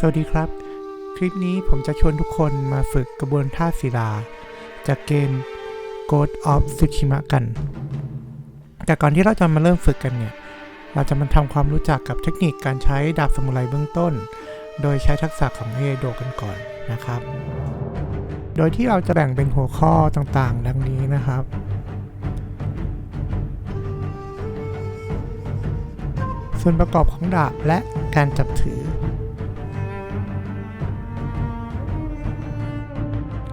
สวัสดีครับ คลิปนี้ผมจะชวนทุกคนมาฝึกกระบวนท่าศิลา จากเกม Ghost of Tsushima กัน แต่ก่อนที่เราจะมาเริ่มฝึกกันเนี่ย เราจะมาทำความรู้จักกับเทคนิคการใช้ดาบสมุไรเบื้องต้น โดยใช้ทักษะของเอโดกันก่อนนะครับ โดยที่เราจะแบ่งเป็นหัวข้อต่างๆ ดังนี้นะครับส่วนประกอบของดาบและการจับถือ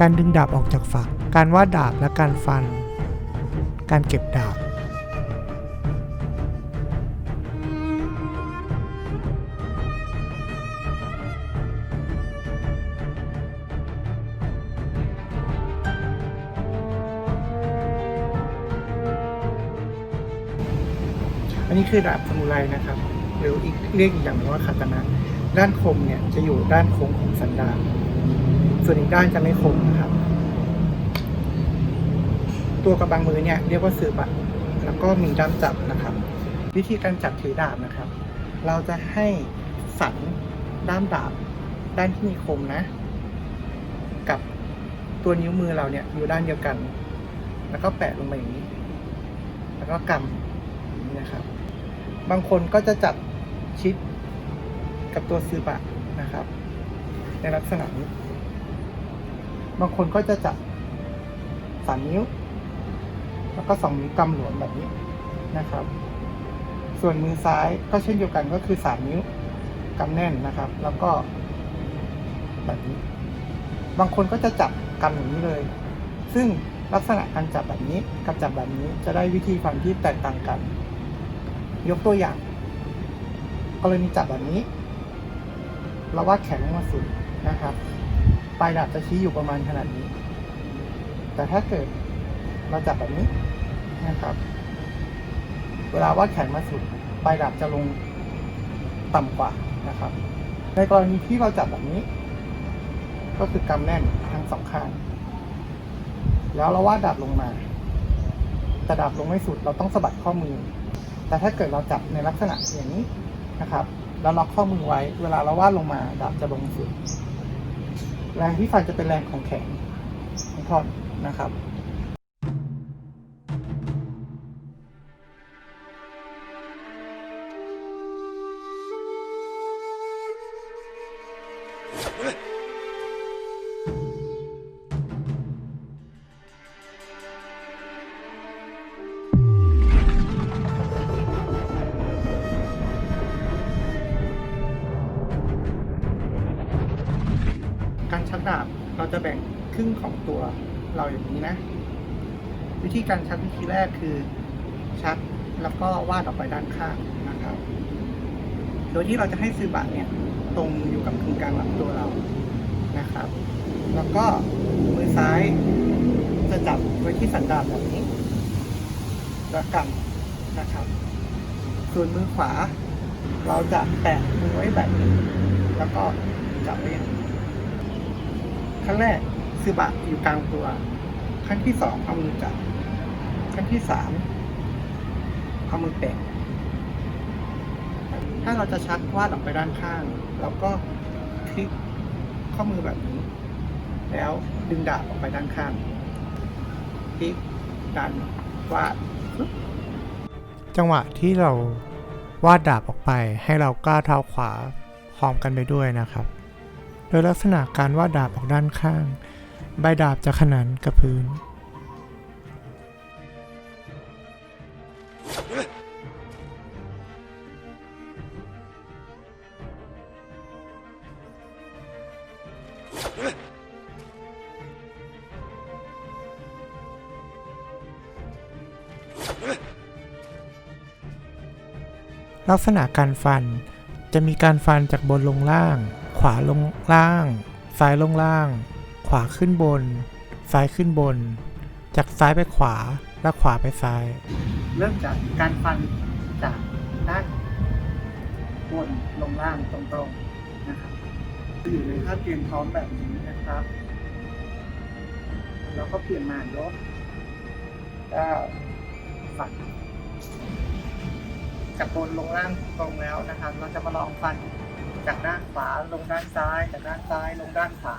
การดึงดาบออกจากฝัก การวาดดาบและการฟัน การเก็บดาบ อันนี้คือดาบสมุไรนะครับ หรืออีกเรียกอีกอย่างหนึงว่าคาตนะ ด้านคมเนี่ยจะอยู่ด้านโค้งของสันดาบ ส่วนอีกด้านจะไม่คมนะครับ ตัวกระบังมือเนี่ยเรียกว่าสืบอะแล้วก็มีด้ามจับนะครับ วิธีการจับถือดาบนะครับ เราจะให้สันด้ามดาบ ด้านที่มีคมนะ กับตัวนิ้วมือเราเนี่ยอยู่ด้านเดียวกัน แล้วก็แปะลงไปอย่างนี้ แล้วก็กำอย่างนี้นะครับ บางคนก็จะจับชิดกับตัวซืบะนะครับ ในลักษณะนี้ บางคนก็จะจับสามนิ้ว แล้วก็สองนิ้วกำหลวมแบบนี้นะครับ ส่วนมือซ้ายก็เช่นเดียวกันก็คือสามนิ้วกำแน่นนะครับ แล้วก็ แบบนี้ บางคนก็จะจับกำอย่างนี้เลย ซึ่งลักษณะการจับแบบนี้กับจับแบบนี้จะได้วิธีฟันที่แตกต่างกัน ยกตัวอย่างกรณีจับแบบนี้ เราวาดแขนลงมาสุดนะครับ ปลายดาบจะชี้อยู่ประมาณขนาดนี้ แต่ถ้าเกิดเราจับแบบนี้นะครับ เวลาวาดแขนมาสุด ปลายดาบจะลงต่ำกว่านะครับ ในกรณีที่เราจับแบบนี้ ก็คือกำแน่นทั้งสองข้าง แล้วเราวาดดาบลงมา แต่ดาบลงไม่สุด เราต้องสะบัดข้อมือ แต่ถ้าเกิดเราจับในลักษณะอย่างนี้นะครับ แล้วล็อกข้อมือไว้ เวลาเราวาดลงมา ดาบจะลงสุด แรงที่ฟันจะเป็นแรงของแขนของท่อนนะครับ จะแบ่งครึ่งของตัวเราอย่างนี้นะ วิธีการชักวิธีแรกคือชักแล้วก็วาดออกไปด้านข้างนะครับ โดยที่เราจะให้ซื้อบะเนี่ยตรงอยู่กับกึ่งกลางลำตัวเรานะครับ แล้วก็มือซ้ายจะจับไว้ที่สันดาบแบบนี้แล้วกันนะครับ ส่วนมือขวา เราจะแตะมือไว้แบบนี้ แล้วก็จับไว้อย่างนี้ ขั้นแรกซือบะอยู่กลางตัว ขั้นที่สองเอามือจับ ขั้นที่สามเอามือแตะถ้าเราจะชักวาดออกไปด้านข้าง เราก็คลิกข้อมือแบบนี้ แล้วดึงดาบออกไปด้านข้างคลิกดันวาด จังหวะที่เราวาดดาบออกไปให้เราก้าวเท้าขวาพร้อมกันไปด้วยนะครับ ดยลักษณะการวาดดาบออกด้านข้าง ใบดาบจะขนานกับพื้น ลักษณะการฟันจะมีการฟันจากบนลงล่าง วาลงล่าง ซ้ายลงล่าง ขวาขึ้นบน ซ้ายขึ้นบน จากซ้ายไปขวาและขวาไปซ้าย เริ่มจากการฟันจากด้านบนลงล่างตรงๆนะครับอยู่ในท่าเตรียมพร้อมแบบนี้นะครับ แล้วก็เปลี่ยนมายกก็ฟันจากบนลงล่างตรงแล้วนะครับ เราจะมาลองฟัน จากด้านขวาลงด้านซ้าย จากด้านซ้ายลงด้านขวา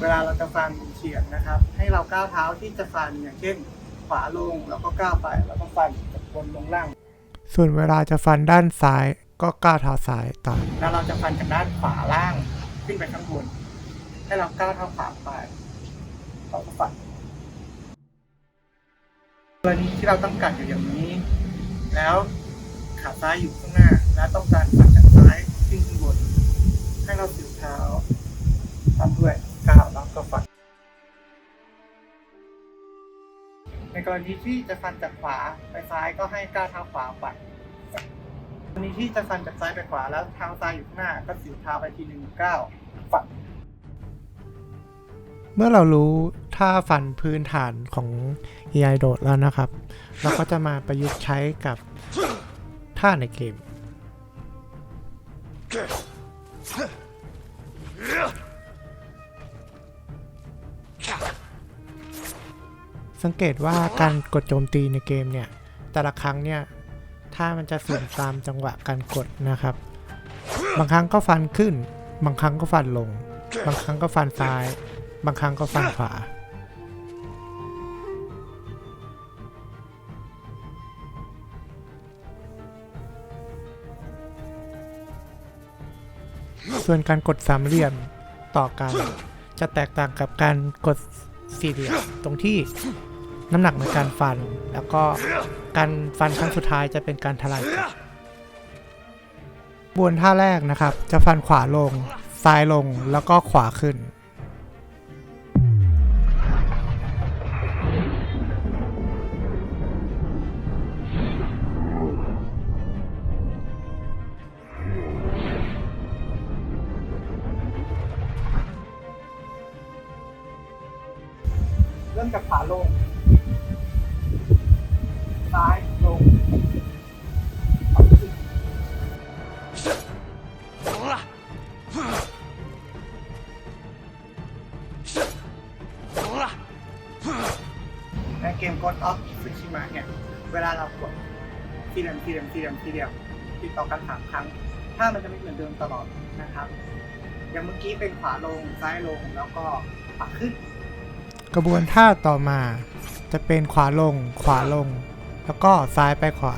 เวลาเราจะฟันเฉียงนะครับ ให้เราก้าวเท้าที่จะฟันอย่างเช่น ขวาลงแล้วก็ก้าวไปแล้วก็ฟันจากบนลงล่าง ส่วนเวลาจะฟันด้านซ้าย ก็ก้าวเท้าซ้ายตามแล้วเราจะฟันจากด้านขวาล่างขึ้นไปข้างบนให้เราก้าวเท้าขวาไปเราก็ฟันกรณีที่เราต้องกัดอยู่อย่างนี้ แล้วขาซ้ายอยู่ข้างหน้าและต้องการฟันจากซ้าย ขึ้นข้างบน ให้เราสืบเท้าทำด้วยก้าวแล้วก็ฟัน ในกรณีที่จะฟันจากขวาไปซ้ายก็ให้ก้าวเท้าขวาปัดกรณีที่จะฟันจากซ้ายไปขวาแล้วเท้าซ้ายอยู่ข้างหน้าก็สิวเท้าไปทีหนึ่งก้าวฝันเมื่อเรารู้ท่าฟันพื้นฐานของ AI โดดแล้วนะครับ เราก็จะมาประยุกต์ใช้กับท่าในเกม สังเกตว่าการกดโจมตีในเกมเนี่ย แต่ละครั้งเนี่ย ถ้ามันจะสุ่มตามจังหวะการกดนะครับ บางครั้งก็ฟันขึ้น บางครั้งก็ฟันลง บางครั้งก็ฟันซ้าย บางครั้งก็ฟันขวา ส่วนการกดสามเหลี่ยมต่อกัน จะแตกต่างกับการกดสี่เหลี่ยมตรงที่น้ำหนักในการฟัน แล้วก็การฟันครั้งสุดท้ายจะเป็นการทลายกลับบวนท่าแรกนะครับ จะฟันขวาลง ซ้ายลงแล้วก็ขวาขึ้น อนเกม God of Tsushima เนี่ยเวลาเรากดทีเดียวทีเดียวทีเดียวทีเดียวติดต่อกันสามครั้ง ถ้ามันจะไม่เหมือนเดิมตลอดนะครับ อย่างเมื่อกี้เป็นขวาลงซ้ายลงแล้วก็ขวาขึ้น กระบวนท่าต่อมาจะเป็นขวาลง ขวาลง แล้วก็ซ้ายไปขวา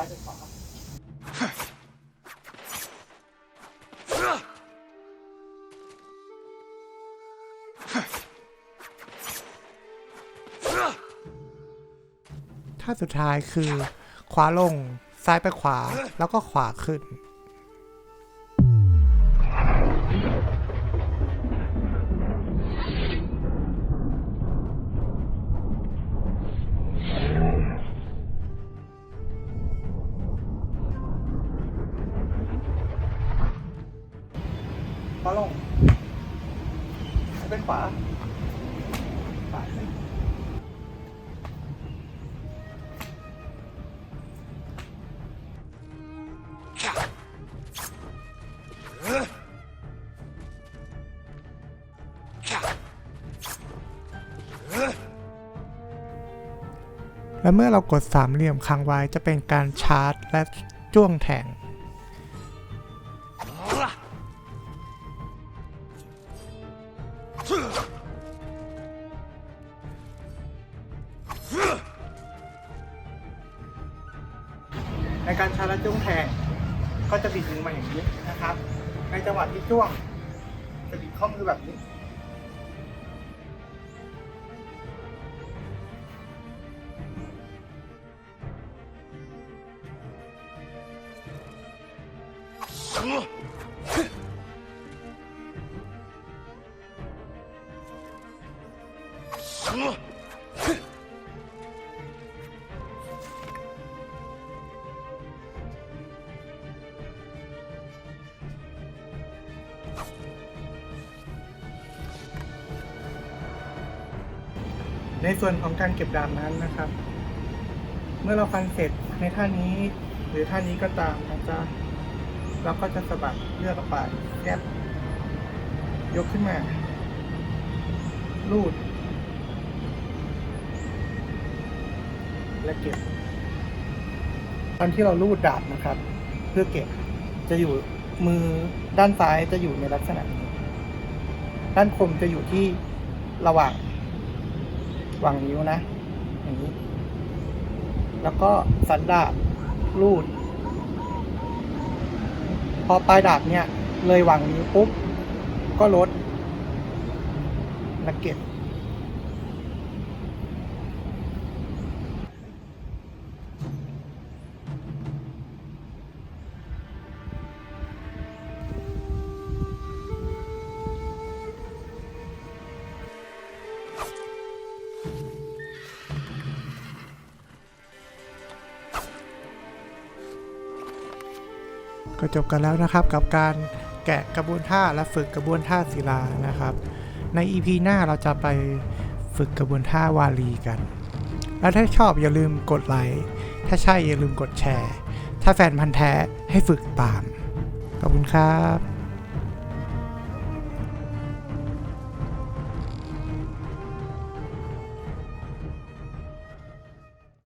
ซ้ายไปขวาท่าสุดท้ายคือ ขวาลงซ้ายไปขวาแล้วก็ขวาขึ้น ขวาลงซ้ายไปขวาขวาขึ้นและเมื่อเรากดสามเหลี่ยมค้างไว้จะเป็นการชาร์จและจ้วงแทง อมาอย่างนี้นะครับ ในจังหวะที่จ้วงจะบิดข้อมือแบบนี้ใน ส่วนของการเก็บดาบนั้นนะครับ เมื่อเราฟันเสร็จในท่านี้ หรือท่านี้ก็ตามนะจ๊ะเราก็จะสะบัดเลือดออกไปแยบยกขึ้นมา ลูด และเก็บตอนที่เราลูดดาบนะครับ เพื่อเก็บจะอยู่มือด้านซ้ายจะอยู่ในลักษณะนี้ด้านคมจะอยู่ที่ระหว่าง วางนิ้วนะอย่างนี้ แล้วก็สันดาบลูด พอปลายดาบเนี่ย เลยวางนิ้วปุ๊บ ก็ลดและเก็บ ก็จบกันแล้วนะครับกับการแกะกระบวนท่าและฝึกกระบวนท่าศิลานะครับ ใน EP หน้าเราจะไปฝึกกระบวนท่าวาลีกัน แล้วถ้าชอบอย่าลืมกดไลค์ถ้าใช่อย่าลืมกดแชร์ ถ้าแฟนพันธ์แท้ให้ฝึกตามขอบคุณครับ